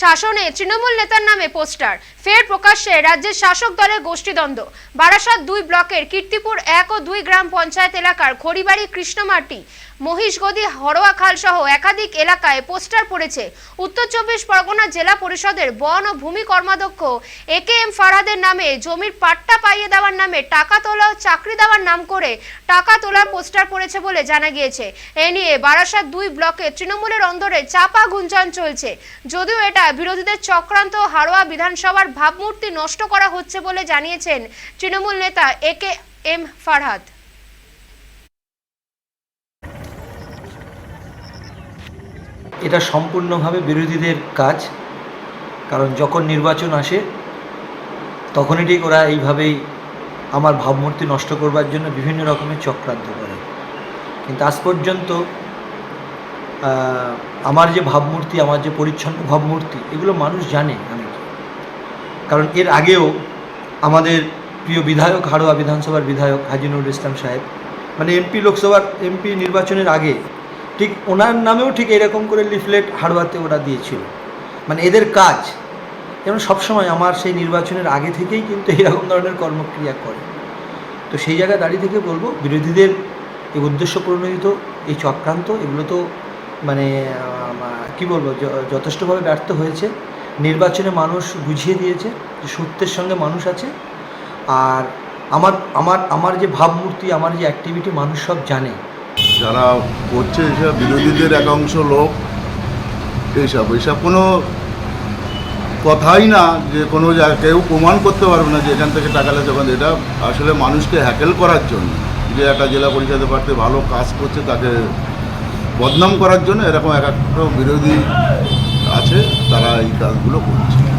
শাসনে তৃণমূল নেতার নামে পোস্টার। ফের প্রকাশ্যে রাজ্যের শাসক দলের গোষ্ঠীদ্বন্দ্ব। বারাসাত দুই ব্লকের কীর্তিপুর এক ও দুই গ্রাম পঞ্চায়েত এলাকার খড়িবাড়ি কৃষ্ণমাটি, মহিষগদি, হরোয়া খাল সহ একাধিক এলাকায় পোস্টার পড়েছে। উত্তর চব্বিশ পরগনা জেলা পরিষদের বন ও ভূমি কর্মাধ্যক্ষ এ কে এম ফারহাদের নামে জমির পাট্টা পাইয়ে দেওয়ার নামে টাকা তোলা ও চাকরি দেওয়ার নাম করে টাকা তোলার পোস্টার পড়েছে বলে জানা গিয়েছে। এ নিয়ে বারাসাত দুই ব্লকে তৃণমূলের অন্দরে চাপা গুঞ্জন চলছে। যদিও এটা বিরোধীদের চক্রান্ত, হারোয়া বিধানসভার ভাবমূর্তি নষ্ট করা হচ্ছে বলে জানিয়েছেন তৃণমূল নেতা এ কে এম ফারহাদ এটা সম্পূর্ণভাবে বিরোধীদের কাজ, কারণ যখন নির্বাচন আসে, তখনই ঠিক ওরা এইভাবেই আমার ভাবমূর্তি নষ্ট করবার জন্য বিভিন্ন রকমের চক্রান্ত করে কিন্তু আজ পর্যন্ত আমার যে ভাবমূর্তি, আমার যে পরিচ্ছন্ন ভাবমূর্তি, এগুলো মানুষ জানে। কারণ এর আগেও আমাদের প্রিয় বিধায়ক, হাড়োয়া বিধানসভার বিধায়ক হাজি নুরুল ইসলাম সাহেব মানে এমপি লোকসভার এমপি নির্বাচনের আগে ঠিক ওনার নামেও ঠিক এরকম করে লিফলেট হাড়োয়াতে ওরা দিয়েছিল। মানে এদের কাজ, যেমন সবসময় আমার সেই নির্বাচনের আগে থেকেই কিন্তু এরকম ধরনের কর্মক্রিয়া করে। তো সেই জায়গায় দাঁড়িয়ে থেকে বলব, বিরোধীদের এই উদ্দেশ্য প্রণোদিত, এই চক্রান্ত, এগুলো তো মানে কি বলব যথেষ্টভাবে ব্যর্থ হয়েছে। নির্বাচনে মানুষ বুঝিয়ে দিয়েছে যে সত্যের সঙ্গে মানুষ আছে। আর আমার আমার আমার যে ভাবমূর্তি, আমার যে অ্যাক্টিভিটি মানুষ সব জানে। যারা করছে এসব বিরোধীদের একাংশ লোক এইসব এইসব কোনো কথাই না যে কোনো কেউ প্রমাণ করতে পারবে না যে এখান থেকে টাকা লেছে ওখান। এটা আসলে মানুষকে হ্যাকেল করার জন্য। যে একটা জেলা পরিষদের প্রার্থী ভালো কাজ করছে, তাকে বদনাম করার জন্য এরকম এক একটা বিরোধী আছে তারা এই কাজগুলো করছে